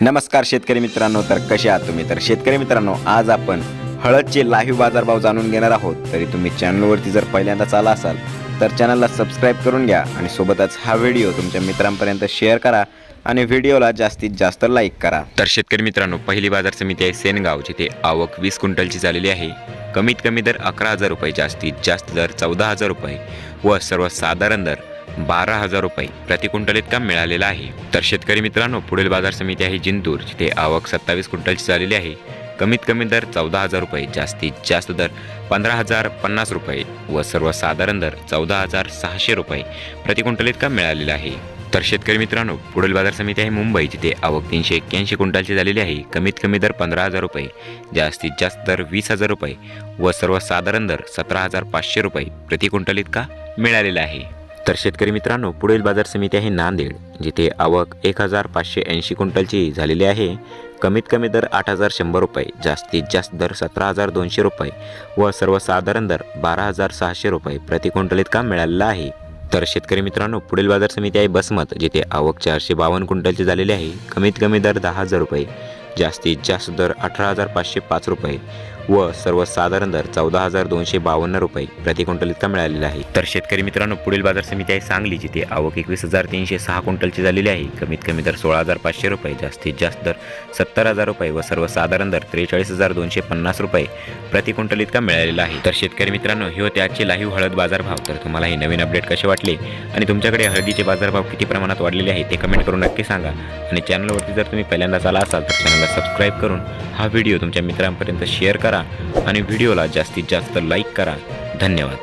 नमस्कार शेतकरी मित्रांनो तर कसे आहात तुम्ही? तर शेतकरी मित्रांनो आज आपण हळदचे लाईव्ह बाजारभाव जाणून घेणार आहोत. तरी तुम्ही चॅनलवरती जर पहिल्यांदाच आला असाल तर चॅनलला सबस्क्राईब करून घ्या आणि सोबतच हा व्हिडिओ तुमच्या मित्रांपर्यंत शेअर करा आणि व्हिडिओला जास्तीत जास्त लाईक करा. तर शेतकरी मित्रांनो पहिली बाजार समिती आहे सेनगाव जिथे आवक वीस क्विंटलची झालेली आहे. कमीत कमी दर अकरा हजार रुपये जास्तीत जास्त दर चौदा हजार रुपये व सर्वसाधारण दर बारा हजार रुपये प्रति क्विंटल इतका मिळालेला आहे. तर शेतकरी मित्रांनो पुढील बाजार समिती आहे जिंतूर जिथे आवक सत्तावीस क्विंटलची झालेली आहे. कमीत कमी दर चौदा हजार रुपये जास्तीत जास्त दर पंधरा हजार पन्नास रुपये व सर्वसाधारण दर चौदा हजार सहाशे रुपये प्रति क्विंटल इतका मिळालेला आहे. तर शेतकरी मित्रांनो पुढील बाजार समिती आहे मुंबई जिथे आवक तीनशे एक्क्याऐंशी क्विंटलची झालेली आहे. कमीत कमी दर पंधरा हजार रुपये जास्तीत जास्त दर वीस हजार रुपये व सर्वसाधारण दर सतरा हजार पाचशे रुपये प्रति क्विंटल इतका मिळालेला आहे. तर शेतकरी मित्रांनो पुढील बाजार समिती आहे नांदेड जिथे आवक एक हजार पाचशे ऐंशी क्विंटलची झालेली आहे. कमीत कमी दर आठ हजार शंभर रुपये जास्तीत जास्त दर सतरा हजार दोनशे रुपये व सर्वसाधारण दर बारा हजार सहाशे रुपये प्रति क्विंटल इतका मिळालेला आहे. तर शेतकरी मित्रांनो पुढील बाजार समिती आहे बसमत जिथे आवक चारशे बावन्न क्विंटलची झालेली आहे. कमीत कमी दर दहा हजार रुपये जास्तीत जास्त दर अठरा हजार पाचशे पाच रुपये व सर्वसाधारण दर चौदा हजार दोनशे बावन्न रुपये प्रति क्विंटल इतका मिळालेला आहे. तर शेतकरी मित्रांनो पुढील बाजार समिती आहे सांगली जिथे आवक एकवीस हजार तीनशे सहा क्विंटलची झालेली आहे. कमीत कमी दर सोळा हजार पाचशे रुपये जास्तीत जास्त दर सत्तर हजार रुपये व सर्वसाधारण दर त्रेचाळीस हजार दोनशे पन्नास रुपये प्रति क्विंटल इतका मिळालेला आहे. तर शेतकरी मित्रांनो हे होते आजचे लाईव्ह हळद बाजारभाव. तर तुम्हाला हे नवीन अपडेट कसे वाटले आणि तुमच्याकडे हळदीचे बाजारभाव किती प्रमाणात वाढलेले आहे ते कमेंट करून नक्की सांगा. आणि चॅनलवरती जर तुम्ही पहिल्यांदाच आला असाल तर चॅनलला सबस्क्राईब करून हा व्हिडिओ तुमच्या मित्रांपर्यंत शेअर करा. करा आणि व्हिडिओला जास्तीत जास्त लाईक करा. धन्यवाद.